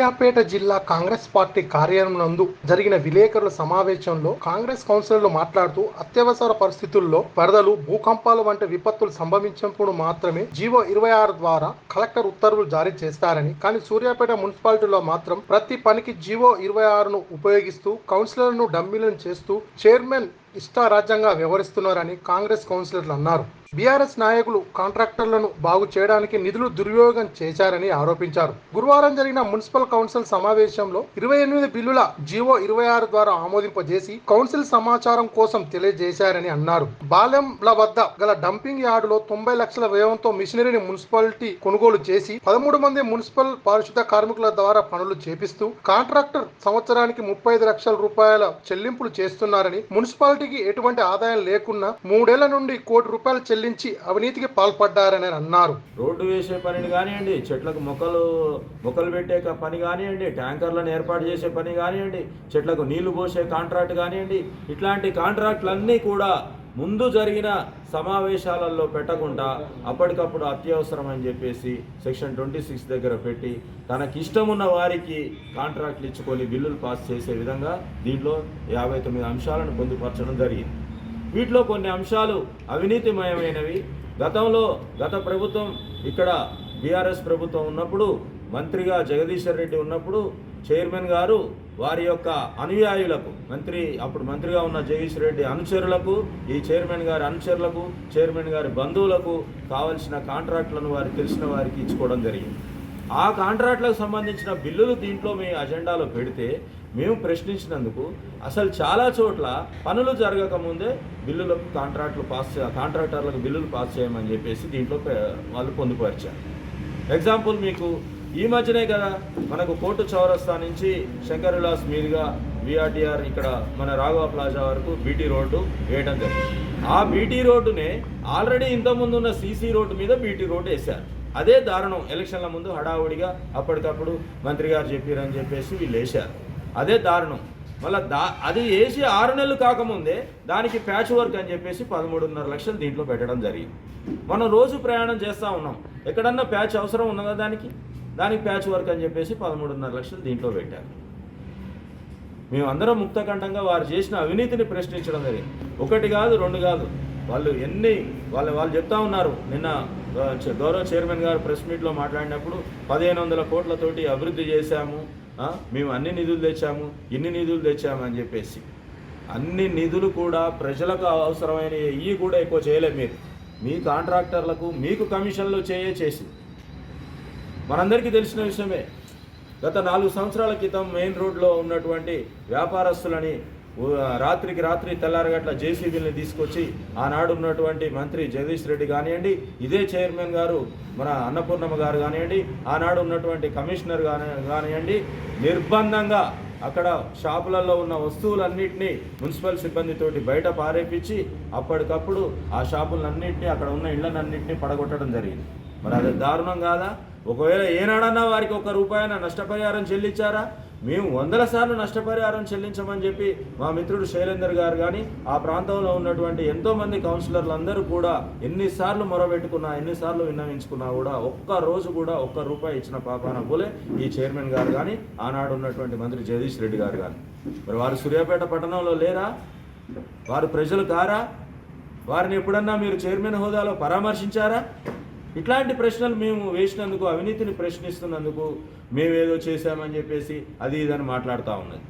సూర్యాపేట జిల్లా కాంగ్రెస్ పార్టీ కార్యాలయం నందు జరిగిన విలేకరుల సమావేశంలో కాంగ్రెస్ కౌన్సిలర్లు మాట్లాడుతూ అత్యవసర పరిస్థితుల్లో వరదలు భూకంపాలు వంటి విపత్తులు సంభవించినప్పుడు మాత్రమే జీవో ఇరవై ఆరు ద్వారా కలెక్టర్ ఉత్తర్వులు జారీ చేస్తారని కానీ సూర్యాపేట మున్సిపాలిటీలో మాత్రం ప్రతి పనికి జీవో ఇరవై ఆరును ఉపయోగిస్తూ కౌన్సిలర్ను డమ్మీలను చేస్తూ చైర్మన్ ఇష్టారాజ్యంగా వ్యవహరిస్తున్నారని కాంగ్రెస్ కౌన్సిలర్లు అన్నారు. బీఆర్ఎస్ నాయకులు కాంట్రాక్టర్లను బాగు చేయడానికి నిధులు దుర్వినియోగం చేశారని ఆరోపించారు. గురువారం జరిగిన మున్సిపల్ కౌన్సిల్ సమావేశంలో ఇరవై ఎనిమిది బిల్లుల జీవో ఇరవై ఆరు ద్వారా ఆమోదింపజేసి కౌన్సిల్ సమాచారం కోసం తెలియజేశారని అన్నారు. బాలెంల వద్ద గల డంపింగ్ యార్డులో తొంభై లక్షల వ్యయంతో మిషనరీని మున్సిపాలిటీ కొనుగోలు చేసి పదమూడు మంది మున్సిపల్ పారిశుద్ధ కార్మికుల ద్వారా పనులు చేపిస్తూ కాంట్రాక్టర్ సంవత్సరానికి ముప్పై ఐదు లక్షల రూపాయల చెల్లింపులు చేస్తున్నారని మున్సిపాలిటీకి ఎటువంటి ఆదాయం లేకున్నా మూడేళ్ళ నుండి కోటి రూపాయలు చెల్లించి అవినీతికి పాల్పడ్డారని అన్నారు. రోడ్డు వేసే పనిని కానివ్వండి చెట్లకు మొక్కలు మొక్కలు పెట్టే పని కానివ్వండి ట్యాంకర్లను ఏర్పాటు చేసే పని కానివ్వండి చెట్లకు నీళ్ళు పోసే కాంట్రాక్ట్ కానివ్వండి ఇట్లాంటి కాంట్రాక్ట్లన్నీ కూడా ముందు జరిగిన సమావేశాలలో పెట్టకుండా అప్పటికప్పుడు అత్యవసరం అని చెప్పేసి సెక్షన్ ట్వంటీ సిక్స్ దగ్గర పెట్టి తనకి ఇష్టమున్న వారికి కాంట్రాక్ట్లు ఇచ్చుకొని బిల్లులు పాస్ చేసే విధంగా దీంట్లో యాభై తొమ్మిది అంశాలను పొందుపరచడం జరిగింది. వీటిలో కొన్ని అంశాలు అవినీతిమయమైనవి. గతంలో గత ప్రభుత్వం ఇక్కడ బీఆర్ఎస్ ప్రభుత్వం ఉన్నప్పుడు మంత్రిగా జగదీశ్వర్ రెడ్డి ఉన్నప్పుడు చైర్మన్ గారు వారి యొక్క అనుయాయులకు మంత్రి అప్పుడు మంత్రిగా ఉన్న జగదీశ్వర్ రెడ్డి అనుచరులకు ఈ చైర్మన్ గారి అనుచరులకు చైర్మన్ గారి బంధువులకు కావలసిన కాంట్రాక్టులను వారికి తెలిసిన వారికి ఇచ్చుకోవడం జరిగింది. ఆ కాంట్రాక్ట్లకు సంబంధించిన బిల్లులు దీంట్లో మీ అజెండాలో పెడితే మేము ప్రశ్నించినందుకు అసలు చాలా చోట్ల పనులు జరగకముందే బిల్లులకు కాంట్రాక్టులు పాస్ కాంట్రాక్టర్లకు బిల్లులు పాస్ చేయమని చెప్పేసి దీంట్లో వాళ్ళు పొందుపరిచారు. ఎగ్జాంపుల్ మీకు ఈ మధ్యనే కదా మనకు కోర్టు చౌరస్తా నుంచి శంకర్ విలాస్ మీదుగా విఆర్టీఆర్ ఇక్కడ మన రాఘవ ప్లాజా వరకు బీటీ రోడ్డు వేయడం జరిగింది. ఆ బీటీ రోడ్డునే ఆల్రెడీ ఇంతకుముందు ఉన్న సీసీ రోడ్డు మీద బీటీ రోడ్డు వేశారు. అదే దారుణం. ఎలక్షన్ల ముందు హడావుడిగా అప్పటికప్పుడు మంత్రి గారు చెప్పారని చెప్పేసి వీళ్ళు వేశారు. అదే దారుణం. మళ్ళీ దా అది వేసి ఆరు నెలలు కాకముందే దానికి ప్యాచ్ వర్క్ అని చెప్పేసి పదమూడున్నర లక్షలు దీంట్లో పెట్టడం జరిగింది. మనం రోజు ప్రయాణం చేస్తూ ఉన్నాం. ఎక్కడన్నా ప్యాచ్ అవసరం ఉన్నదా దానికి? దానికి ప్యాచ్ వర్క్ అని చెప్పేసి పదమూడున్నర లక్షలు దీంట్లో పెట్టారు. మేమందరం ముక్తఖండంగా వారు చేసిన అవినీతిని ప్రశ్నించడం జరిగింది. ఒకటి కాదు రెండు కాదు. వాళ్ళు ఎన్ని వాళ్ళు వాళ్ళు చెప్తా ఉన్నారు. నిన్న గౌరవ చైర్మన్ గారు ప్రెస్ మీట్లో మాట్లాడినప్పుడు పదిహేను వందల కోట్లతోటి అభివృద్ధి చేశాము మేము అన్ని నిధులు తెచ్చాము ఇన్ని నిధులు తెచ్చాము అని చెప్పేసి. అన్ని నిధులు కూడా ప్రజలకు అవసరమైన ఇవి కూడా ఎక్కువ చేయలేదు మీరు. మీ కాంట్రాక్టర్లకు మీకు కమిషన్లు చేయే చేసి మనందరికీ తెలిసిన విషయమే గత నాలుగు సంవత్సరాల క్రితం మెయిన్ రోడ్లో ఉన్నటువంటి వ్యాపారస్తులని రాత్రికి రాత్రి తెల్లారగట్ల జేసీబీని తీసుకొచ్చి ఆనాడు ఉన్నటువంటి మంత్రి జగదీష్ రెడ్డి కానివ్వండి ఇదే చైర్మన్ గారు మన అన్నపూర్ణమ్మ గారు కానివ్వండి ఆనాడు ఉన్నటువంటి కమిషనర్ కాని కానివ్వండి నిర్బంధంగా అక్కడ షాపులలో ఉన్న వస్తువులన్నింటినీ మున్సిపల్ సిబ్బందితోటి బయట పారేపించి అప్పటికప్పుడు ఆ షాపులన్నింటినీ అక్కడ ఉన్న ఇళ్ళనన్నింటినీ పడగొట్టడం జరిగింది. మరి అది దారుణం కాదా? ఒకవేళ ఏనాడన్నా వారికి ఒక రూపాయన నష్టపరిహారం చెల్లించారా? మేము వందల సార్లు నష్టపరిహారం చెల్లించమని చెప్పి మా మిత్రుడు శైలేందర్ గారు కానీ ఆ ప్రాంతంలో ఉన్నటువంటి ఎంతోమంది కౌన్సిలర్లు అందరూ కూడా ఎన్నిసార్లు మొరబెట్టుకున్నా ఎన్నిసార్లు విన్నవించుకున్నా కూడా ఒక్క రోజు కూడా ఒక్క రూపాయి ఇచ్చిన పాపాన పోలే ఈ చైర్మన్ గారు కానీ ఆనాడు ఉన్నటువంటి మంత్రి జగదీష్ రెడ్డి గారు కానీ మరి వారు సూర్యాపేట పట్టణంలో లేరా? వారు ప్రజలు కారా? వారిని ఎప్పుడన్నా మీరు చైర్మన్ హోదాలో పరామర్శించారా? ఇట్లాంటి ప్రశ్నలు మేము వేసినందుకు అవినీతిని ప్రశ్నిస్తున్నందుకు మేమేదో చేశామని చెప్పేసి అది ఇదని మాట్లాడుతూ ఉన్నది.